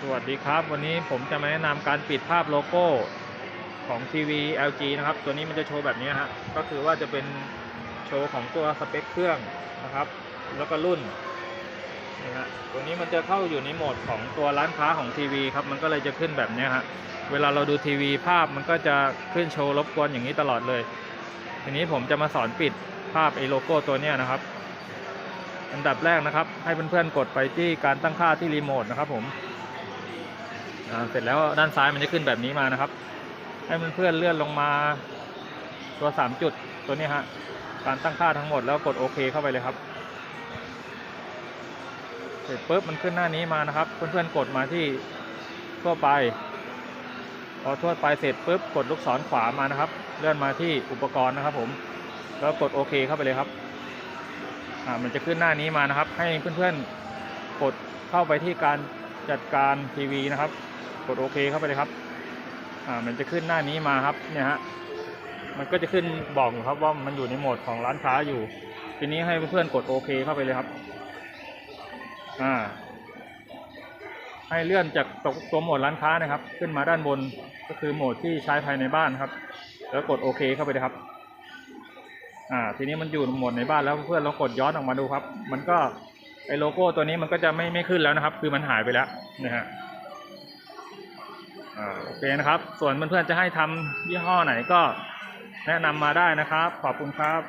สวัสดีครับ วันนี้ผมจะมาแนะนำการปิดภาพโลโก้ของทีวี LG นะครับ ตัวนี้มันจะโชว์แบบนี้ฮะก็คือว่าจะเป็นโชว์ของตัวสเปคเครื่องนะครับ แล้วก็รุ่นนี่ฮะตัวนี้มันจะเข้าอยู่ในโหมดของตัวร้านค้าของทีวีครับ มันก็เลยจะขึ้นแบบนี้ฮะเวลาเราดูทีวีภาพมันก็จะขึ้นโชว์รบกวนอย่างนี้ตลอดเลย ทีนี้ผมจะมาสอนปิดภาพไอ้โลโก้ตัวนี้นะครับ อันดับแรกนะครับ ให้เพื่อนๆกดไปที่การตั้งค่าที่รีโมทนะครับผม เสร็จแล้วด้านซ้ายมันจะขึ้นแบบนี้มานะครับ ให้มันเพื่อนเลื่อนลงมาตัวสามจุดตัวนี้ฮะการตั้งค่าทั้งหมดแล้วกดโอเคเข้าไปเลยครับ เสร็จปุ๊บมันขึ้นหน้านี้มานะครับ เพื่อนๆกดมาที่ทั่วไป พอทั่วไปเสร็จปุ๊บกดลูกศรขวามานะครับ เลื่อนมาที่อุปกรณ์นะครับ ผม แล้วกดโอเคเข้าไปเลยครับอ่ามันจะขึ้นหน้านี้มานะครับ ให้เพื่อนๆกดเข้าไปที่การ จัดการทีวีนะครับ กดโอเคเข้าไปเลยครับ อ่า มันจะขึ้นหน้านี้มาครับ เนี่ยฮะ มันก็จะขึ้นบอกอยู่ครับว่ามันอยู่ในโหมดของร้านค้าอยู่ ทีนี้ให้เพื่อนๆกดโอเคเข้าไปเลยครับ อ่า ให้เลื่อนจากตัวตัวโหมดร้านค้านะครับ ขึ้นมาด้านบน ก็คือโหมดที่ใช้ภายในบ้านครับ แล้วกดโอเคเข้าไปเลยครับอ่าทีนี้มันอยู่โหมดในบ้านแล้วเพื่อนลองกดย้อนออกมาดูครับ มันก็ ไอโลโก้ตัวนี้มันก็จะไม่ไม่ขึ้นแล้วนะครับ คือมันหายไปแล้วนะฮะอ่าโอเคนะครับ ส่วนเพื่อนๆจะให้ทำยี่ห้อไหนก็แนะนำมาได้นะครับ ขอบคุณครับ